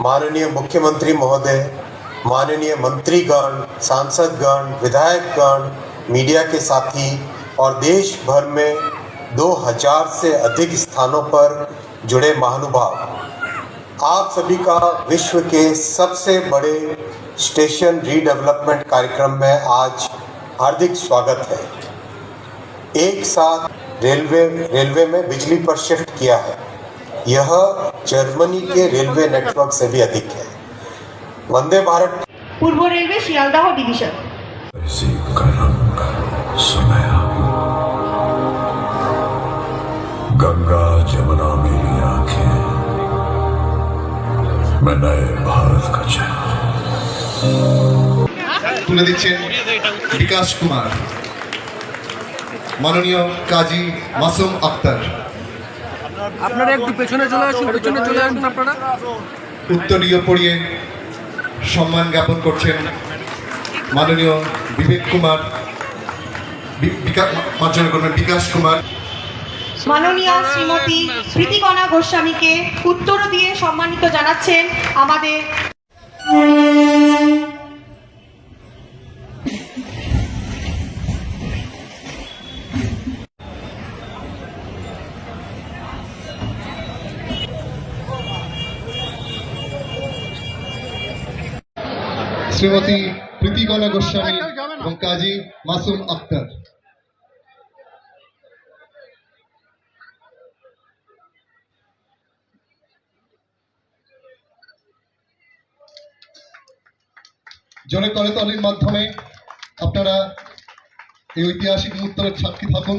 माननीय मुख्यमंत्री महोदय, माननीय मंत्रीगण, सांसदगण, विधायकगण, मीडिया के साथी और देश भर में 2000 से अधिक स्थानों पर जुड़े महानुभाव। आप सभी का विश्व के सबसे बड़े स्टेशन रीडेवलपमेंट कार्यक्रम में आज हार्दिक स्वागत है। एक साथ रेलवे रेलवे में बिजली पर शिफ्ट किया है। यह जर्मनी के रेलवे नेटवर्क से भी अधिक है वंदे भारत পূর্ব রেলওয়ে শিয়ালদাহ ডিভিশন इसी का रंग सुनया गंगा जमुना मेरी आंखें मैं नए भारत का चेहरा তুলে দিচ্ছেন বিকাশ কুমার মাননীয় কাজী মাসুম আক্তার আপনারা একটু পেছনে চলে আসুন পেছনে চলে আসুন আপনারা। উত্তরীয় পড়িয়ে সম্মান জ্ঞাপন করছেন মাননীয় বিবেক কুমার বিকাশ কুমার। মাননীয় শ্রীমতী প্রীতিকণা গোস্বামীকে উত্তর দিয়ে সম্মানিত জানাচ্ছেন আমাদের শ্রীমতী প্রীতিকণা গোস্বামী এবং কাজী মাসুম আক্তার। জোরে করতালির মাধ্যমে আপনারা এই ঐতিহাসিক মুহূর্তের সাক্ষী থাকুন।